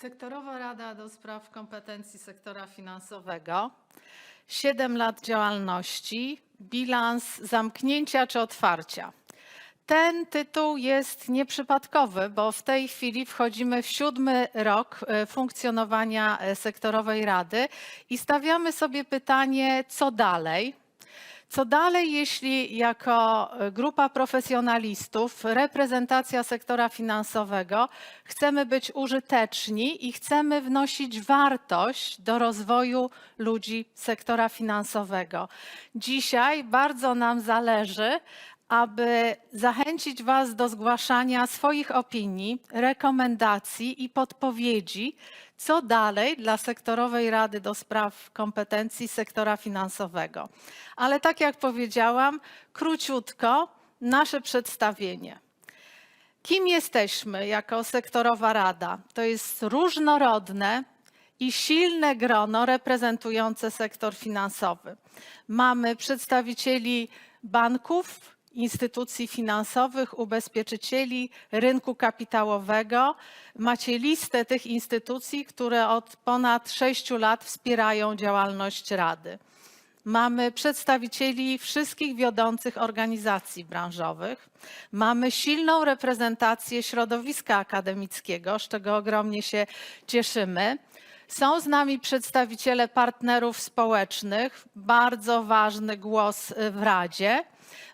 Sektorowa Rada do Spraw Kompetencji Sektora Finansowego. 7 lat działalności, bilans zamknięcia czy otwarcia. Ten tytuł jest nieprzypadkowy, bo w tej chwili wchodzimy w siódmy rok e, funkcjonowania e, sektorowej rady i stawiamy sobie pytanie, co dalej. Co dalej, jeśli jako e, grupa profesjonalistów, reprezentacja sektora finansowego chcemy być użyteczni i chcemy wnosić wartość do rozwoju ludzi sektora finansowego? Dzisiaj bardzo nam zależy, aby zachęcić Was do zgłaszania swoich opinii, rekomendacji i podpowiedzi, co dalej dla sektorowej Rady do Spraw Kompetencji Sektora Finansowego. Ale tak jak powiedziałam, króciutko nasze przedstawienie. Kim jesteśmy jako sektorowa rada? To jest różnorodne i silne grono reprezentujące sektor finansowy. Mamy przedstawicieli banków, instytucji finansowych, ubezpieczycieli, rynku kapitałowego. Macie listę tych instytucji, które od ponad sześciu lat wspierają działalność Rady. Mamy przedstawicieli wszystkich wiodących organizacji branżowych. Mamy silną reprezentację środowiska akademickiego, z czego ogromnie się cieszymy. Są z nami przedstawiciele partnerów społecznych, bardzo ważny głos w Radzie.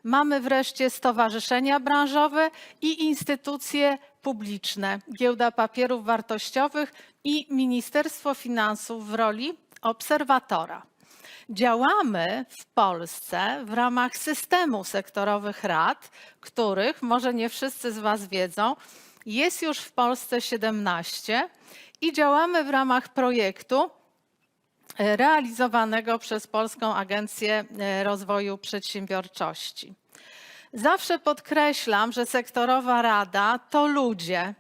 Mamy wreszcie stowarzyszenia branżowe i instytucje publiczne, Giełda Papierów Wartościowych i Ministerstwo Finansów w roli obserwatora. Działamy w Polsce w ramach systemu sektorowych rad, których, może nie wszyscy z Was wiedzą, jest już w Polsce 17 i działamy w ramach projektu realizowanego przez Polską Agencję e, Rozwoju Przedsiębiorczości. Zawsze podkreślam, że sektorowa rada to ludzie.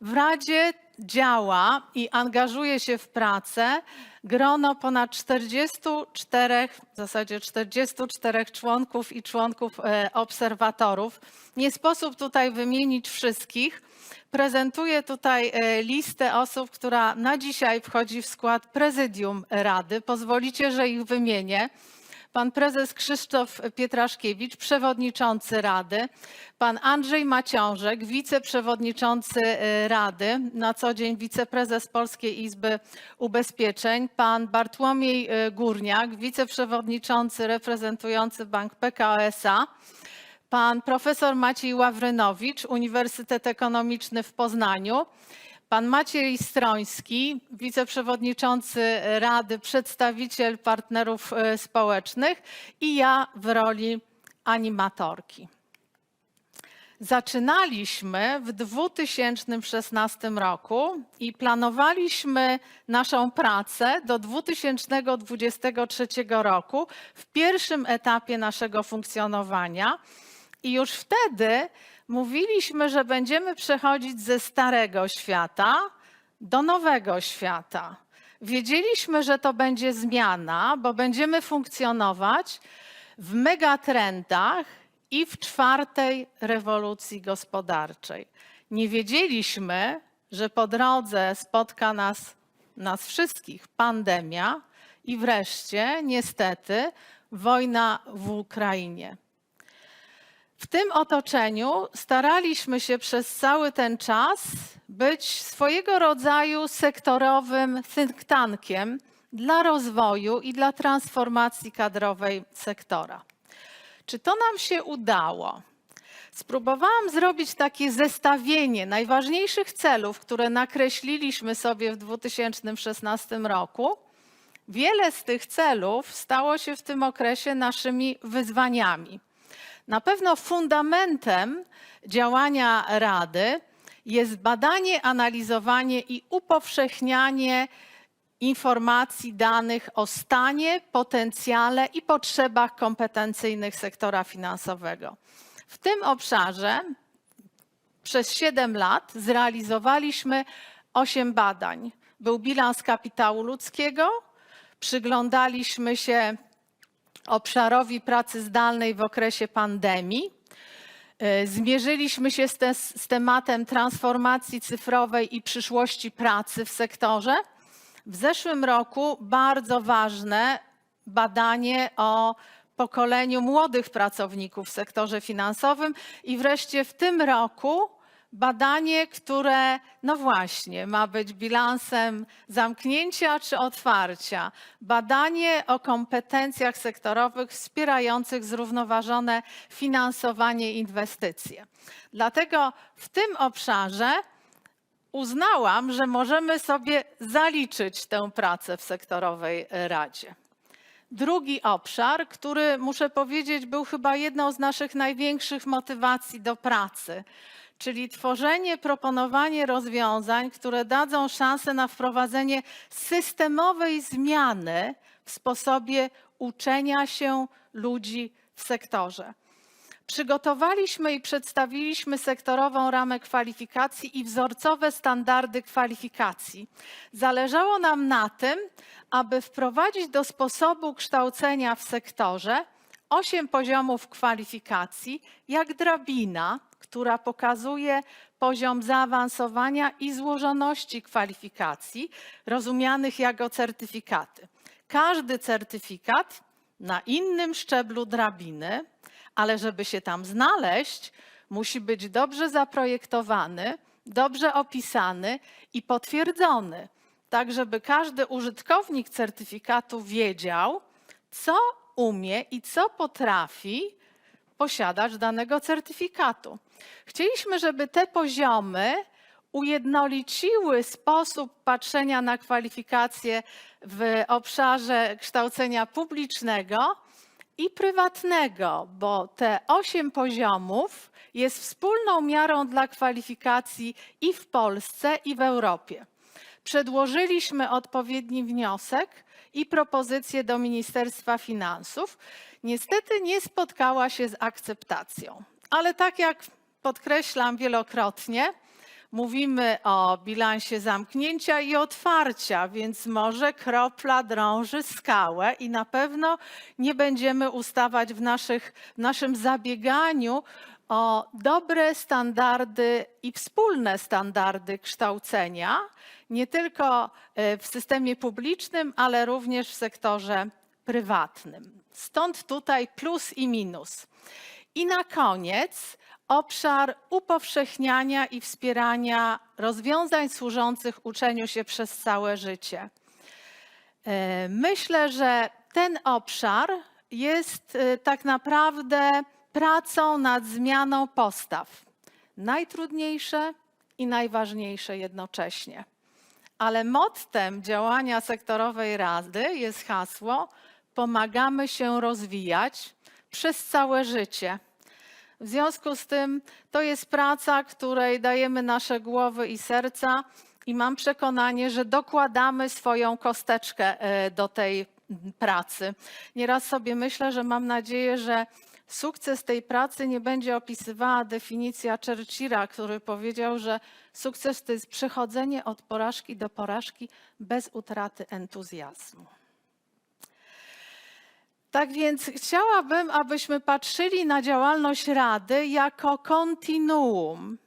W Radzie działa i angażuje się w pracę grono ponad 44, w zasadzie 44 członków i członków e, obserwatorów. Nie sposób tutaj wymienić wszystkich. Prezentuję tutaj e, listę osób, która na dzisiaj wchodzi w skład prezydium Rady. Pozwolicie, że ich wymienię pan prezes Krzysztof Pietraszkiewicz, przewodniczący Rady, pan Andrzej Maciążek, wiceprzewodniczący y, Rady, na co dzień wiceprezes Polskiej Izby Ubezpieczeń, pan Bartłomiej y, Górniak, wiceprzewodniczący reprezentujący Bank PKO SA, pan profesor Maciej Ławrynowicz, Uniwersytet Ekonomiczny w Poznaniu, Pan Maciej Stroński, wiceprzewodniczący Rady, przedstawiciel partnerów e, społecznych i ja w roli animatorki. Zaczynaliśmy w 2016 roku i planowaliśmy naszą pracę do 2023 roku w pierwszym etapie naszego funkcjonowania. I już wtedy mówiliśmy, że będziemy przechodzić ze starego świata do nowego świata. Wiedzieliśmy, że to będzie zmiana, bo będziemy funkcjonować w megatrendach i w czwartej rewolucji gospodarczej. Nie wiedzieliśmy, że po drodze spotka nas, nas wszystkich pandemia i wreszcie, niestety, wojna w Ukrainie. W tym otoczeniu staraliśmy się przez cały ten czas być swojego rodzaju sektorowym think tankiem dla rozwoju i dla transformacji kadrowej sektora. Czy to nam się udało? Spróbowałam zrobić takie zestawienie najważniejszych celów, które nakreśliliśmy sobie w 2016 roku. Wiele z tych celów stało się w tym okresie naszymi wyzwaniami. Na pewno fundamentem działania Rady jest badanie, analizowanie i upowszechnianie informacji, danych o stanie, potencjale i potrzebach kompetencyjnych sektora finansowego. W tym obszarze przez 7 lat zrealizowaliśmy 8 badań. Był bilans kapitału ludzkiego, przyglądaliśmy się obszarowi pracy zdalnej w okresie pandemii. E, Zmierzyliśmy się z, te, z tematem transformacji cyfrowej i przyszłości pracy w sektorze. W zeszłym roku bardzo ważne badanie o pokoleniu młodych pracowników w sektorze finansowym i wreszcie w tym roku badanie, które no właśnie ma być bilansem zamknięcia czy otwarcia. Badanie o kompetencjach sektorowych wspierających zrównoważone finansowanie inwestycje. Dlatego w tym obszarze uznałam, że możemy sobie zaliczyć tę pracę w sektorowej radzie. Drugi obszar, który muszę powiedzieć, był chyba jedną z naszych największych motywacji do pracy, czyli tworzenie, proponowanie rozwiązań, które dadzą szansę na wprowadzenie systemowej zmiany w sposobie uczenia się ludzi w sektorze. Przygotowaliśmy i przedstawiliśmy sektorową ramę kwalifikacji i wzorcowe standardy kwalifikacji. Zależało nam na tym, aby wprowadzić do sposobu kształcenia w sektorze osiem poziomów kwalifikacji, jak drabina, która pokazuje poziom zaawansowania i złożoności kwalifikacji, rozumianych jako certyfikaty. Każdy certyfikat na innym szczeblu drabiny, ale żeby się tam znaleźć, musi być dobrze zaprojektowany, dobrze opisany i potwierdzony, tak żeby każdy użytkownik certyfikatu wiedział, co umie i co potrafi posiadacz danego certyfikatu. Chcieliśmy, żeby te poziomy ujednoliciły sposób patrzenia na kwalifikacje w obszarze kształcenia publicznego i prywatnego, bo te osiem poziomów jest wspólną miarą dla kwalifikacji i w Polsce, i w Europie. Przedłożyliśmy odpowiedni wniosek i propozycję do Ministerstwa Finansów. Niestety nie spotkała się z akceptacją, ale tak jak podkreślam wielokrotnie, mówimy o bilansie zamknięcia i otwarcia, więc może kropla drąży skałę i na pewno nie będziemy ustawać w, naszych, w naszym zabieganiu o dobre standardy i wspólne standardy kształcenia, nie tylko e, w systemie publicznym, ale również w sektorze prywatnym. Stąd tutaj plus i minus. I na koniec obszar upowszechniania i wspierania rozwiązań służących uczeniu się przez całe życie. E, Myślę, że ten obszar jest e, tak naprawdę pracą nad zmianą postaw. Najtrudniejsze i najważniejsze jednocześnie. Ale mottem działania sektorowej rady jest hasło: pomagamy się rozwijać przez całe życie. W związku z tym to jest praca, której dajemy nasze głowy i serca, i mam przekonanie, że dokładamy swoją kosteczkę e, do tej pracy. Nieraz sobie myślę, że mam nadzieję, że sukces tej pracy nie będzie opisywała definicja Churchilla, który powiedział, że sukces to jest przechodzenie od porażki do porażki bez utraty entuzjazmu. Tak więc chciałabym, abyśmy patrzyli na działalność Rady jako kontinuum.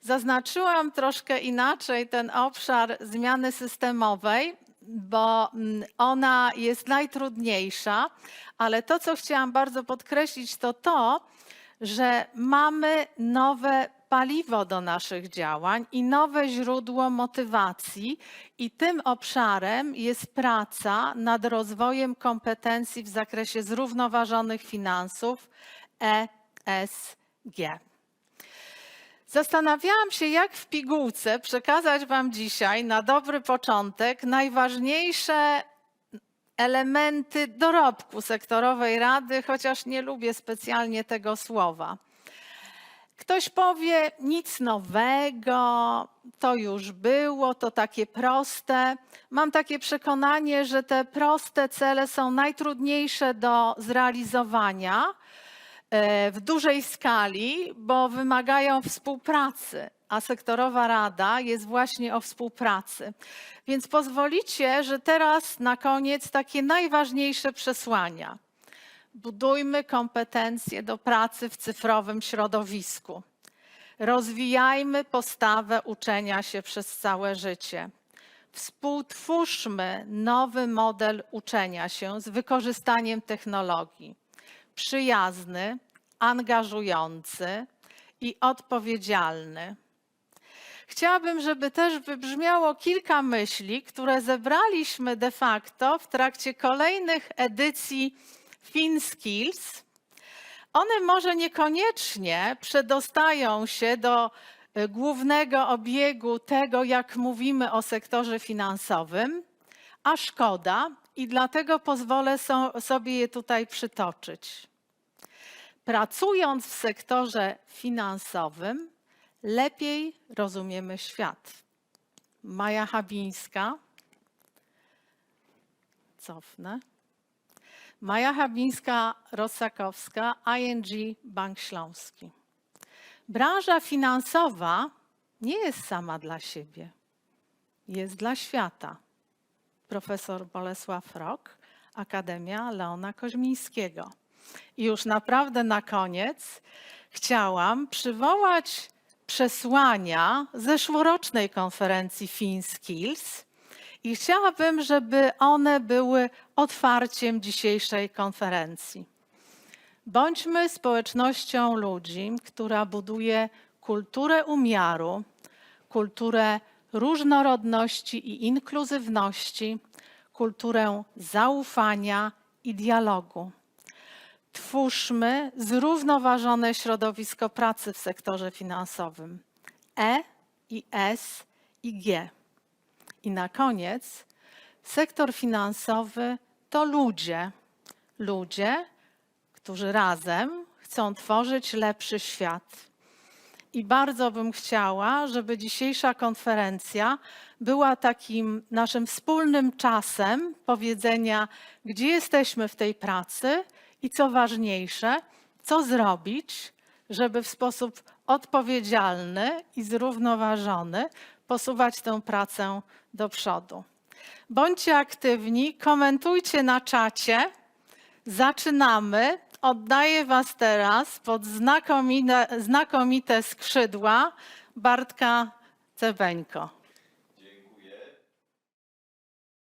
Zaznaczyłam troszkę inaczej ten obszar zmiany systemowej, bo mm, ona jest najtrudniejsza, ale to, co chciałam bardzo podkreślić, to to, że mamy nowe paliwo do naszych działań i nowe źródło motywacji, i tym obszarem jest praca nad rozwojem kompetencji w zakresie zrównoważonych finansów ESG. Zastanawiałam się, jak w pigułce przekazać Wam dzisiaj na dobry początek najważniejsze elementy dorobku sektorowej rady, chociaż nie lubię specjalnie tego słowa. Ktoś powie, nic nowego, to już było, to takie proste. Mam takie przekonanie, że te proste cele są najtrudniejsze do zrealizowania e, w dużej skali, bo wymagają współpracy, a sektorowa rada jest właśnie o współpracy. Więc pozwolicie, że teraz na koniec takie najważniejsze przesłania. Budujmy kompetencje do pracy w cyfrowym środowisku. Rozwijajmy postawę uczenia się przez całe życie. Współtwórzmy nowy model uczenia się z wykorzystaniem technologii. Przyjazny, angażujący i odpowiedzialny. Chciałabym, żeby też wybrzmiało kilka myśli, które zebraliśmy de facto w trakcie kolejnych edycji FinSkills. One może niekoniecznie przedostają się do y, głównego obiegu tego, jak mówimy o sektorze finansowym, a szkoda i dlatego pozwolę so, sobie je tutaj przytoczyć. Pracując w sektorze finansowym, lepiej rozumiemy świat. Maja Habińska. Cofnę. Maja Habińska-Rosakowska, ING Bank Śląski. Branża finansowa nie jest sama dla siebie, jest dla świata. Profesor Bolesław Rok, Akademia Leona Koźmińskiego. I już naprawdę na koniec chciałam przywołać przesłania zeszłorocznej konferencji FinSkills i chciałabym, żeby one były otwarciem dzisiejszej konferencji. Bądźmy społecznością ludzi, która buduje kulturę umiaru, kulturę różnorodności i inkluzywności, kulturę zaufania i dialogu. Twórzmy zrównoważone środowisko pracy w sektorze finansowym E i S i G. I na koniec, sektor finansowy to ludzie. Ludzie, którzy razem chcą tworzyć lepszy świat. I bardzo bym chciała, żeby dzisiejsza konferencja była takim naszym wspólnym czasem powiedzenia, gdzie jesteśmy w tej pracy i co ważniejsze, co zrobić, żeby w sposób odpowiedzialny i zrównoważony posuwać tę pracę do przodu. Bądźcie aktywni, komentujcie na czacie. Zaczynamy. Oddaję Was teraz pod znakomite, znakomite skrzydła Bartka Cebeńko.